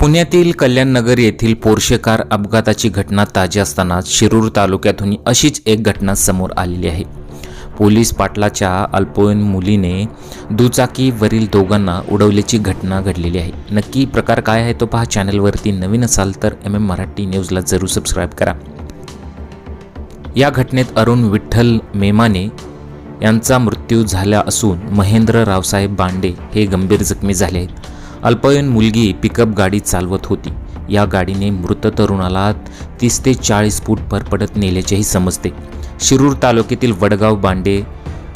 पुण्यातील कल्याणनगर येथील Porsche car अपघाताची घटना ताजी असताना शिरूर तालुक्यातून अशीच एक घटना समोर आलेली आहे. पोलीस पाटलाच्या अल्पवयीन मुलीने दुचाकीवरील दोघांना उडवल्याची घटना घडलेली आहे. नक्की प्रकार काय आहे तो पहा. चॅनलवरती नवीन असाल तर एम एम मराठी न्यूजला जरूर सबस्क्राईब करा. या घटनेत अरुण विठ्ठल मेमाने यांचा मृत्यू झाला असून महेंद्र रावसाहेब बांडे हे गंभीर जखमी झाले आहेत. अल्पवयीन मुलगी पिकअप गाडी चालवत होती. या गाडीने मृत तरुणाला तीस ते चाळीस फूट परपडत नेल्याचेही समजते. शिरूर तालुक्यातील वडगाव बांडे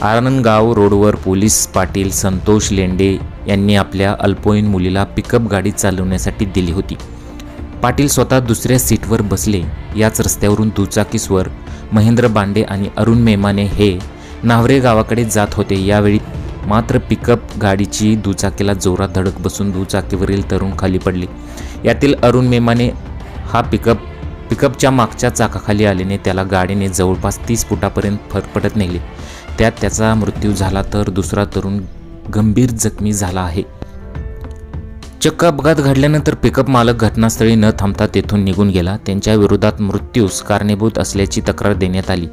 आरणगाव रोडवर पोलीस पाटील संतोष लेंडे यांनी आपल्या अल्पवयीन मुलीला पिकअप गाडी चालवण्यासाठी दिली होती. पाटील स्वतः दुसऱ्या सीटवर बसले. याच रस्त्यावरून दुचाकीस्वर महेंद्र बांडे आणि अरुण मेमाने हे नावरे गावाकडे जात होते. यावेळी मात्र पिकअप गाडीची दुचाकीला जोरात धडक बसून दुचाकीवरील तरुण खाली पडले. यातील अरुण मेमाने हा पिकअप पिकअपच्या मागच्या चाकाखाली आल्याने त्याला गाडीने जवळपास तीस फुटापर्यंत फरफटत नेले. त्यात त्याचा मृत्यू झाला तर दुसरा तरुण गंभीर जखमी झाला आहे. चक्क अपघात घडल्यानंतर पिकअप मालक घटनास्थळी न थांबता तेथून निघून गेला. त्यांच्या विरोधात मृत्यूस कारणीभूत असल्याची तक्रार देण्यात आली.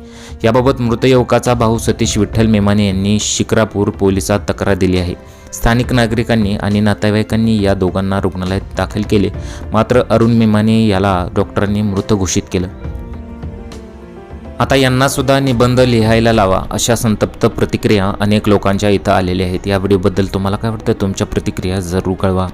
याबाबत मृत युवकाचा भाऊ सतीश विठ्ठल मेमाने यांनी शिक्रापूर पोलिसात तक्रार दिली आहे. स्थानिक नागरिकांनी आणि नातेवाईकांनी या दोघांना रुग्णालयात दाखल केले. मात्र अरुण मेमाने याला डॉक्टरांनी मृत घोषित केलं. आता यांनासुद्धा निबंध लिहायला लावा अशा संतप्त प्रतिक्रिया अनेक लोकांच्या इथं आलेल्या आहेत. या व्हिडिओबद्दल तुम्हाला काय वाटतं? तुमच्या प्रतिक्रिया जरूर कळवा.